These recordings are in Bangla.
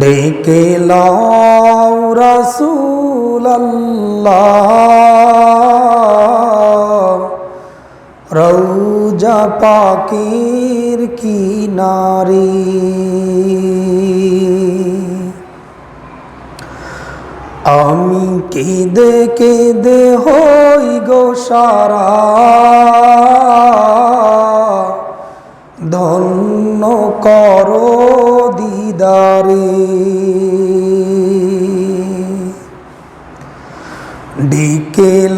ডেকে রৌজা পাকির কিনারে। আমি কেঁদে কেঁদে হই গো সারা। ধন্য করো দিদারে। ডেকে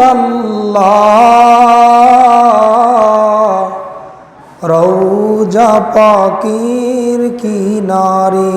আল্লাহ রৌজা পাকির কিনারে।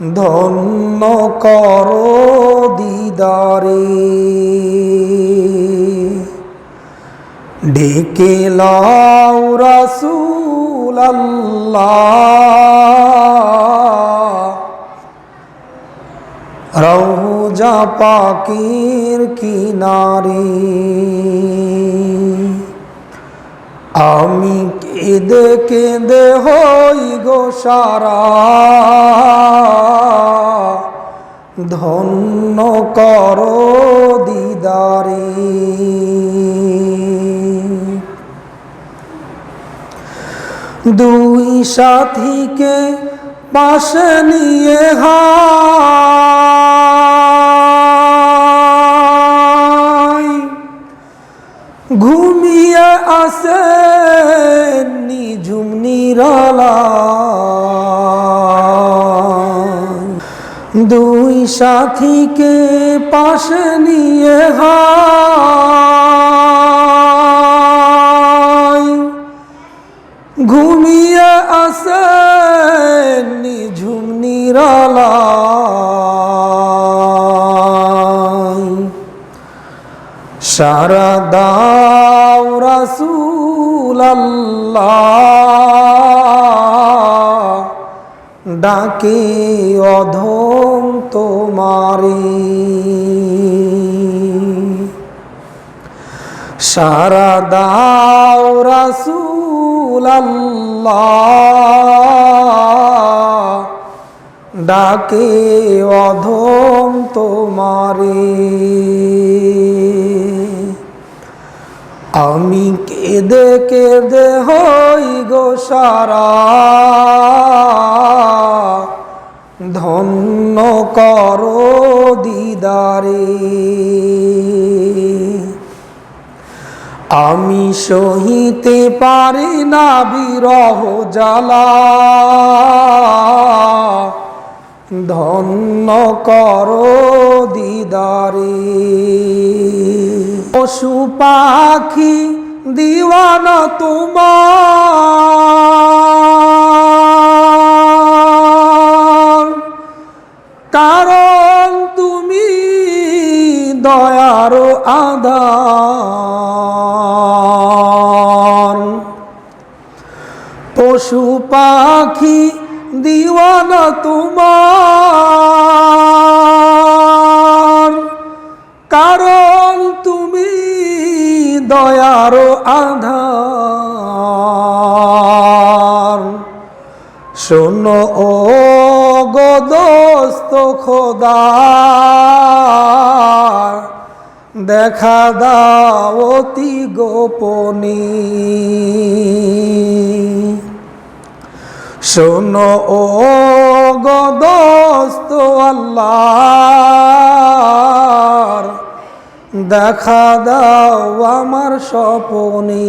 ধন্য করো দিদারে। ডেকে লাও রাসূল রৌজা পাকির কিনারে। আমি কেঁদে কেঁদে হই গো সারা। ধন্য করো দিদারে। দুই সাথীকে পাশে নিয়ে হাই। ঘুমিয়ে আসে নিঝুম নিরালা। দুই সাথীকে পাশে নিয়ে ঘুমিয়ে আসে নিঝুম নিরালা সারা দাও ডাকে অধম তোমারে। সারা দাও রাসূল ডাকে অধম তোমারে। আমি কেঁদে কেঁদে হই গো সারা। ধন্য করো দিদারে। আমি সহিতে পারি না বিরহ জ্বালা। ধন্য করো দিদারে। পশু পাখি দিওয়ানা তোমার। কারণ তুমি দয়ার আধার। পশু পাখি দিওয়ানা তোমার। কারণ তুমি দয়ার আধার। শোনো, ও গদস্ত খোদা, দেখা দাও অতি গোপনী। শোনো, ও গদস্ত আল্লাহ দেখা দাও আমার স্বপনে।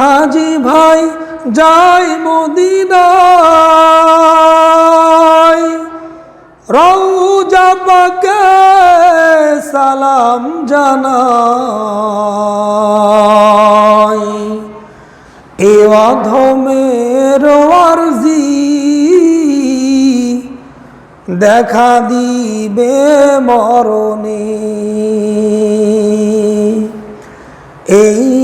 হাজি ভাই, যাই মদিনায়। রৌজা পাকে সালাম জানাই। এ অধমের আরজি দেখা দিবে মরণে। এই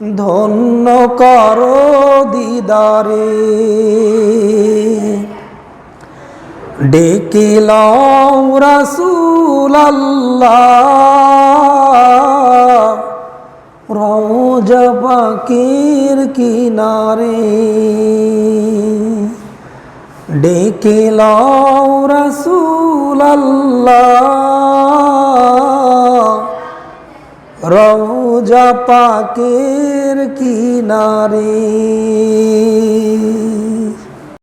ধন্য করো দিদারে। ডেকে লও রসুল আল্লাহ রোজ পাকির কিনারে। ডেকে লও রসুল আল্লাহ রোজা পাকের কিনারে।